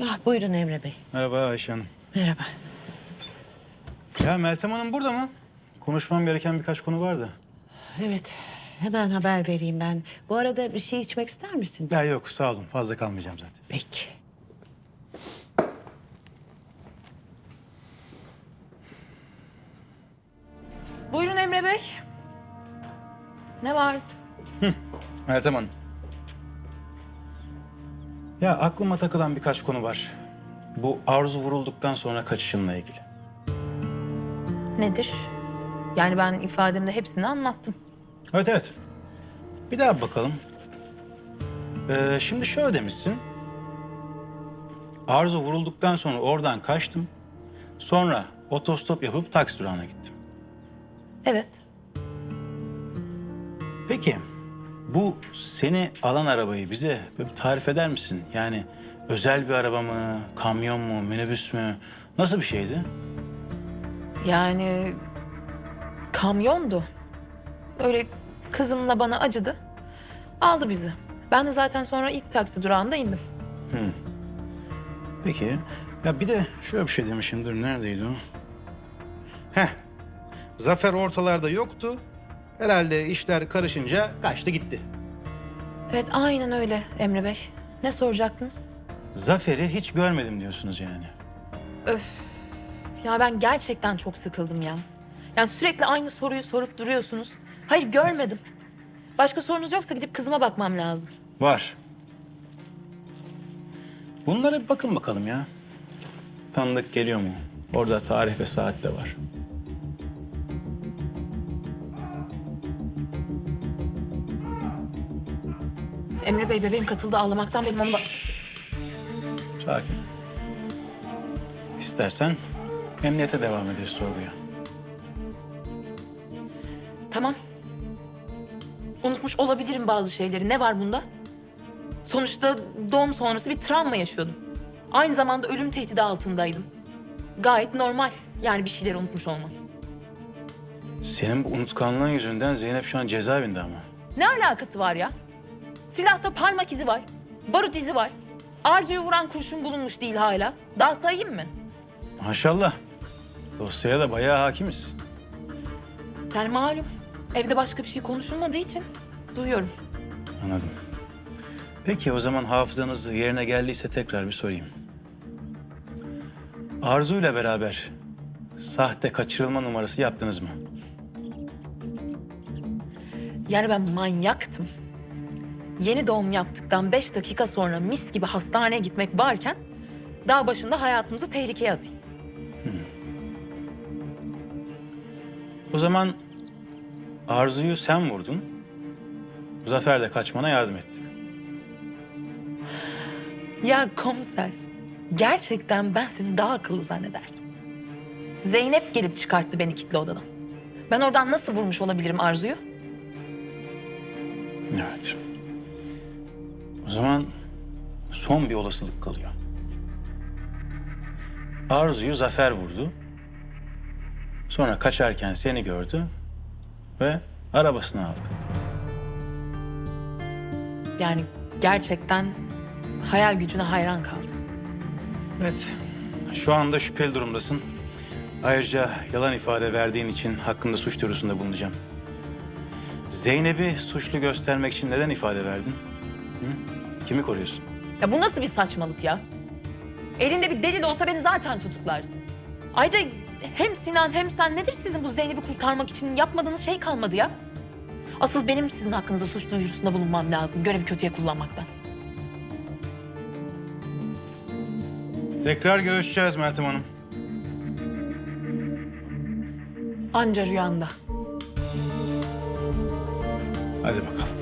Ah, buyurun Emre Bey. Merhaba Ayşe Hanım. Merhaba. Ya Meltem Hanım burada mı? Konuşmam gereken birkaç konu vardı. Evet, hemen haber vereyim ben. Bu arada bir şey içmek ister misiniz? Ya yok sağ olun fazla kalmayacağım zaten. Peki. Buyurun Emre Bey. Ne var? Meltem Hanım. Ya aklıma takılan birkaç konu var. Bu arzu vurulduktan sonra kaçışınla ilgili. Nedir? Yani ben ifademde hepsini anlattım. Evet evet. Bir daha bakalım. Ee, şimdi şöyle demişsin. Arzu vurulduktan sonra oradan kaçtım. Sonra otostop yapıp taksi durağına gittim. Evet. Peki bu seni alan arabayı bize böyle tarif eder misin? Yani özel bir araba mı, kamyon mu, minibüs mü? Nasıl bir şeydi? Yani kamyondu. Öyle kızımla bana acıdı. Aldı bizi. Ben de zaten sonra ilk taksi durağında indim. Peki. Ya bir de şöyle bir şey demişim. Dur neredeydi o? Heh. Zafer ortalarda yoktu. Herhalde işler karışınca kaçtı gitti. Evet aynen öyle Emre Bey. Ne soracaktınız? Zafer'i hiç görmedim diyorsunuz yani. Öf. Ya ben gerçekten çok sıkıldım ya. Yani sürekli aynı soruyu sorup duruyorsunuz. Hayır görmedim. Başka sorunuz yoksa gidip kızıma bakmam lazım. Var. Bunlara bir bakın bakalım ya. Tanıdık geliyor mu? Orada tarih ve saat de var. Emre Bey bebeğim katıldı ağlamaktan benim onu. Sakin. İstersen emniyete devam ederiz sorguya. Tamam. Unutmuş olabilirim bazı şeyleri. Ne var bunda? Sonuçta doğum sonrası bir travma yaşıyordum. Aynı zamanda ölüm tehdidi altındaydım. Gayet normal yani bir şeyleri unutmuş olmam. Senin bu unutkanlığın yüzünden Zeynep şu an cezaevinde ama. Ne alakası var ya? Silahta parmak izi var. Barut izi var. Arzu'yu vuran kurşun bulunmuş değil hala. Daha sayayım mı? Maşallah. Dosyaya da bayağı hakimiz. Yani malum evde başka bir şey konuşulmadığı için duyuyorum. Anladım. Peki o zaman hafızanız yerine geldiyse tekrar bir sorayım. Arzu'yla beraber sahte kaçırılma numarası yaptınız mı? Yani ben manyaktım. Yeni doğum yaptıktan beş dakika sonra mis gibi hastaneye gitmek varken... ...daha başında hayatımızı tehlikeye atayım. O zaman Arzu'yu sen vurdun. Zafer de kaçmana yardım etti. Ya komiser, gerçekten ben seni daha akıllı zannederdim. Zeynep gelip çıkarttı beni kitli odadan. Ben oradan nasıl vurmuş olabilirim Arzu'yu? Evet. O zaman son bir olasılık kalıyor. Arzu'yu Zafer vurdu. Sonra kaçarken seni gördü ve arabasını aldı. Yani gerçekten hayal gücüne hayran kaldım. Evet. Şu anda şüpheli durumdasın. Ayrıca yalan ifade verdiğin için hakkında suç duyurusunda bulunacağım. Zeynep'i suçlu göstermek için neden ifade verdin? Hı? Kimi koruyorsun? Ya bu nasıl bir saçmalık ya? Elinde bir delil olsa beni zaten tutuklarsın. Ayrıca hem Sinan hem sen nedir sizin bu Zeynep'i kurtarmak için yapmadığınız şey kalmadı ya? Asıl benim sizin hakkınızda suç duyurusunda bulunmam lazım görevi kötüye kullanmaktan. Tekrar görüşeceğiz Meltem Hanım. Anca rüyanda. Hadi bakalım.